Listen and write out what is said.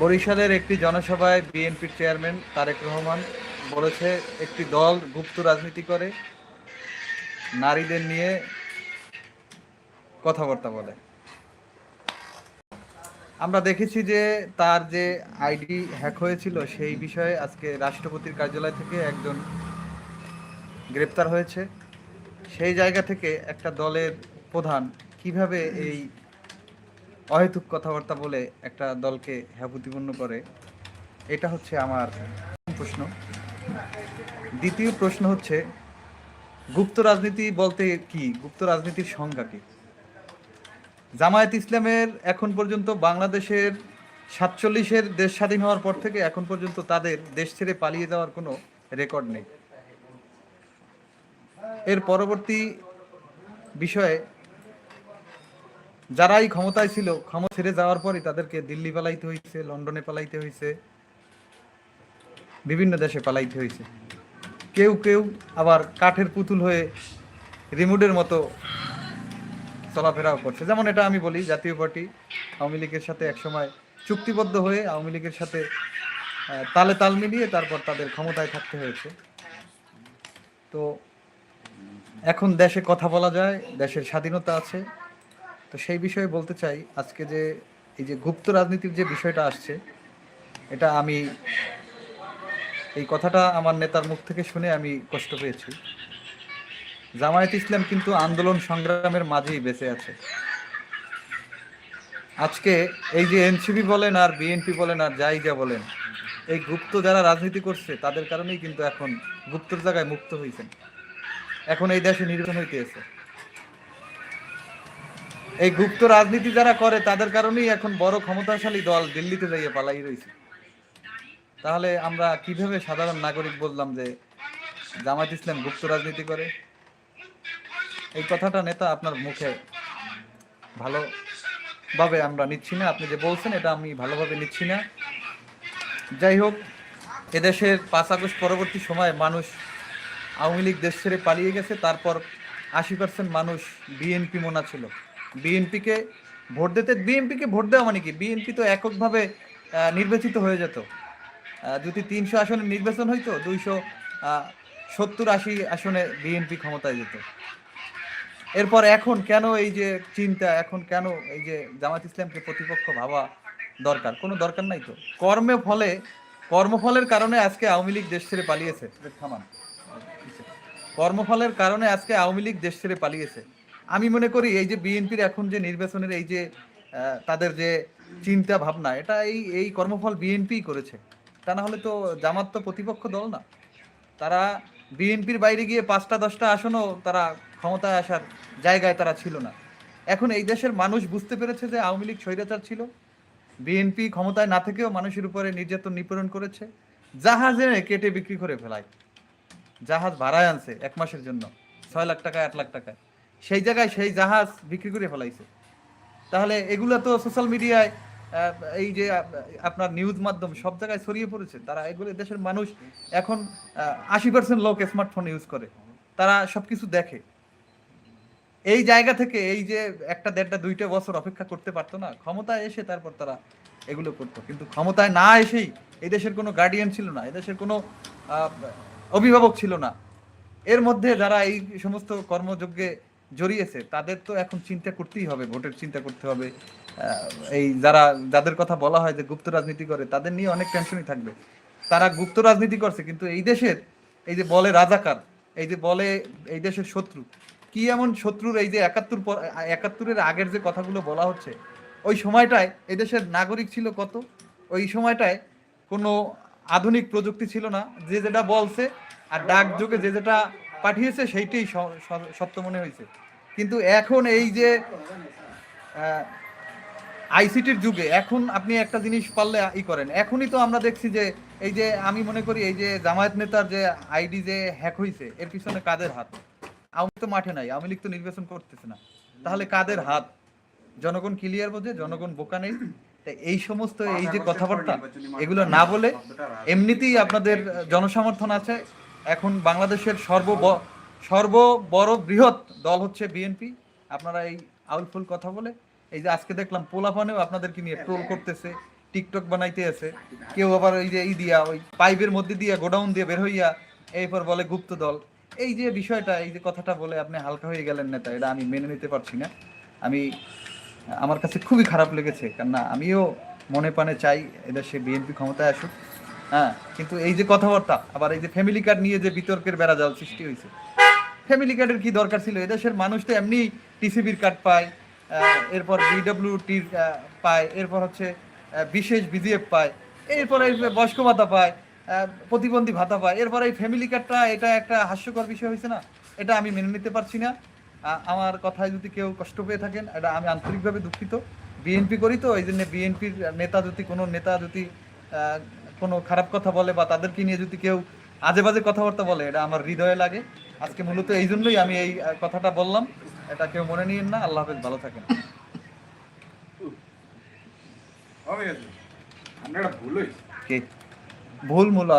বরিশালের একটি জনসভায় বিএনপির চেয়ারম্যান তারেক রহমান বলেছে, একটি দল গুপ্ত রাজনীতি করে, নারীদের নিয়ে কথাবার্তা বলে। আমরা দেখেছি যে তার যে আইডি হ্যাক হয়েছিল, সেই বিষয়ে আজকে রাষ্ট্রপতির কার্যালয় থেকে একজন গ্রেপ্তার হয়েছে। সেই জায়গা থেকে একটা দলের প্রধান কীভাবে এই অহেতুক কথাবার্তা বলে একটা দলকে হ্যাঁ প্রতিপন্ন করে, এটা হচ্ছে আমার প্রশ্ন। দ্বিতীয় প্রশ্ন হচ্ছে, গুপ্ত রাজনীতি বলতে কি? গুপ্ত রাজনীতির সংজ্ঞা কি? জামায়াত ইসলামের এখন পর্যন্ত বাংলাদেশের সাতচল্লিশের দেশ স্বাধীন হওয়ার পর থেকে এখন পর্যন্ত তাদের দেশ ছেড়ে পালিয়ে যাওয়ার কোনো রেকর্ড নেই। এর পরবর্তী বিষয়ে যারাই ক্ষমতায় ছিল ক্ষমতা ছেড়ে যাওয়ার পরই তাদেরকে দিল্লি পালাইতে হয়েছে লন্ডনে পালাইতে হয়েছে বিভিন্ন দেশে পালাইতে হয়েছে কেউ কেউ আবার কাঠের পুতুল হয়ে রিমোটের মতো চলাফেরাও করছে। যেমন এটা আমি বলি, জাতীয় পার্টি আওয়ামী লীগের সাথে একসময় চুক্তিবদ্ধ হয়ে আওয়ামী লীগের সাথে তালে তাল মিলিয়ে তারপর তাদের ক্ষমতায় থাকতে হয়েছে। তো এখন দেশে কথা বলা যায়, দেশের স্বাধীনতা আছে তো সেই বিষয়ে বলতে চাই, আজকে যে এই যে গুপ্ত রাজনীতির যে বিষয়টা আসছে, এটা আমি এই কথাটা আমার নেতার মুখ থেকে শুনে আমি কষ্ট পেয়েছি। জামায়াত ইসলাম কিন্তু আন্দোলন সংগ্রামের মাঝেই বেঁচে আছে। আজকে এই যে এনসিপি বলেন আর বিএনপি বলেন আর যাই যা বলেন, এই গুপ্ত যারা রাজনীতি করছে, তাদের কারণেই কিন্তু এখন গুপ্তর জায়গায় মুক্ত হয়েছেন এখন এই দেশে নির্বাচন হইতেছে। এই গুপ্ত রাজনীতি যারা করে, তাদের কারণেই এখন বড় ক্ষমতাশালী দল দিল্লিতে যাইয়ে পালাই রয়েছে তাহলে আমরা কীভাবে সাধারণ নাগরিক বললাম যে জামাত ইসলাম গুপ্ত রাজনীতি করে? এই কথাটা নেতা আপনার মুখে ভালোভাবে আমরা নিচ্ছি না। আপনি যে বলছেন, এটা আমি ভালোভাবে নিচ্ছি না। যাই হোক, এদেশের পাঁচ আগস্ট পরবর্তী সময়ে মানুষ আওয়ামী লীগ দেশ ছেড়ে পালিয়ে গেছে। তারপর আশি পার্সেন্ট মানুষ বিএনপি মোনা ছিল। বিএনপিকে ভোট দিতে বিএনপিকে ভোট দেওয়া মানে কি? বিএনপি তো এককভাবে নির্বাচিত হয়ে যেত। যদি তিনশো আসনে নির্বাচন হইতো, দুইশো সত্তর আশি আসনে বিএনপি ক্ষমতায় যেত। এরপর এখন কেন এই যে চিন্তা, এখন কেন এই যে জামাত ইসলামকে প্রতিপক্ষ ভাবা দরকার? কোনো দরকার নাই তো। কর্মে ফলে, কর্মফলের কারণে আজকে আওয়ামী লীগ দেশ ছেড়ে পালিয়েছে। থামান। কর্মফলের কারণে আজকে আওয়ামী লীগ দেশ ছেড়ে পালিয়েছে। আমি মনে করি এই যে বিএনপির এখন যে নির্বাচনের এই যে তাদের যে চিন্তা ভাবনা, এটা এই এই কর্মফল বিএনপি করেছে। তা না হলে তো জামাত তো প্রতিপক্ষ দল না। তারা বিএনপির বাইরে গিয়ে পাঁচটা, দশটা আসনও তারা ক্ষমতায় আসার জায়গায় তারা ছিল না। এখন এই দেশের মানুষ বুঝতে পেরেছে যে আওয়ামী লীগ স্বৈরাচার ছিল। বিএনপি ক্ষমতায় না থেকেও মানুষের উপরে নির্যাতন নিপীড়ন করেছে। জাহাজে কেটে বিক্রি করে ফেলায়। জাহাজ ভাড়ায় আনছে এক মাসের জন্য, ছয় লাখ টাকা আট লাখ টাকায়। সেই জায়গায় সেই জাহাজ বিক্রি করে ফেলাইছে। তাহলে এগুলো তো সোশ্যাল মিডিয়ায় এই যে আপনার নিউজ মাধ্যম সব জায়গায় ছড়িয়ে পড়েছে, তারা এগুলো দেশের মানুষ এখন আশি পার্সেন্ট লোক স্মার্টফোন ইউজ করে। তারা সবকিছু দেখে। এই জায়গা থেকে এই যে একটা দেড়টা দুইটা বছর অপেক্ষা করতে পারতো না, ক্ষমতায় এসে তারপর তারা এগুলো করতো। কিন্তু ক্ষমতায় না এসেই এই দেশের কোনো গার্ডিয়ান ছিল না, এই দেশের কোনো অভিভাবক ছিল না। এর মধ্যে যারা এই সমস্ত কর্মযজ্ঞে জড়িয়েছে, তাদের তো এখন চিন্তা করতেই হবে, ভোটের চিন্তা করতে হবে। এই যারা, যাদের কথা বলা হয় যে গুপ্ত রাজনীতি করে, তাদের নিয়ে অনেক টেনশনই থাকবে। তারা গুপ্ত রাজনীতি করছে, কিন্তু এই দেশের, এই যে বলে রাজাকার, এই যে বলে, এই দেশের শত্রু, কি এমন শত্রুর এই যে একাত্তর একাত্তরের আগের যে কথাগুলো বলা হচ্ছে, ওই সময়টায় এই দেশের নাগরিক ছিল কত? ওই সময়টায় কোনো আধুনিক প্রযুক্তি ছিল না, যে যেটা বলছে আর ডাক যুগে যে যেটা পাঠিয়েছে সেইটাই সত্য মনে হয়েছে। কিন্তু এখন এই যে আইসিটির যুগে, এখন আপনি একটা জিনিস পারলে ই করেন। এখনই তো আমরা দেখছি যে, এই যে আমি মনে করি এই যে জামায়াত নেতার যে আইডি যে হ্যাক হয়েছে এর পিছনে কাদের হাত? আওয়ামী তো মাঠে নাই, আওয়ামী লীগ তো নির্বাচন করতেছে না। তাহলে কাদের হাত? জনগণ ক্লিয়ার বোঝে, জনগণ বোকা নেই। এই সমস্ত এই যে কথাবার্তা, এগুলো না বলে এমনিতেই আপনাদের জনসমর্থন আছে। এখন বাংলাদেশের সর্ব সর্ব বড় বৃহৎ দল হচ্ছে বিএনপি। আপনারা এই আউলফুল কথা বলে এই যে আজকে দেখলাম পোলাপানেও আপনাদেরকে নিয়ে ট্রোল করতেছে টিকটক বানাইতে আছে। কেউ আবার ওই যে ই দিয়া ওই পাইপের মধ্যে দিয়া গোডাউন দিয়ে বের হইয়া এরপর বলে গুপ্ত দল। এই যে বিষয়টা এই যে কথাটা বলে আপনি হালকা হয়ে গেলেন নেতা এটা আমি মেনে নিতে পারছি না। আমি আমার কাছে খুবই খারাপ লেগেছে কেননা আমিও মনে প্রাণে চাই এদেশে বিএনপি ক্ষমতায় আসুক। হ্যাঁ। কিন্তু এই যে কথাবার্তা, আবার এই যে ফ্যামিলি কার্ড নিয়ে যে বিতর্কের বেড়া বেড়াজাল সৃষ্টি হয়েছে ফ্যামিলি কার্ডের কি দরকার ছিল? এদেশের মানুষ তো এমনি টিসিবির কার্ড পায় এরপর বিডব্লিউটির পায়, এরপর হচ্ছে বিশেষ বিজিএফ পায়, এরপর বয়স্ক ভাতা পায় প্রতিবন্ধী ভাতা পায়, এরপর এই ফ্যামিলি কার্ডটা এটা একটা হাস্যকর বিষয় হয়েছে না? এটা আমি মেনে নিতে পারছি না। আমার কথায় যদি কেউ কষ্ট পেয়ে থাকেন, এটা আমি আন্তরিকভাবে দুঃখিত। বিএনপি করি তো, এই জন্য বিএনপির নেতা যদি, কোনো নেতা যদি কোনো খারাপ কথা বলে বা তাদেরকে নিয়ে যদি কেউ আজে বাজে কথাবার্তা বলে এটা আমার হৃদয়ে লাগে। আজকে মূলত এই জন্যই আমি এই কথাটা বললাম। এটা কেউ মনে নিয়েন না। আল্লাহ হাফেজ ভালো থাকেন। ভুল মূলা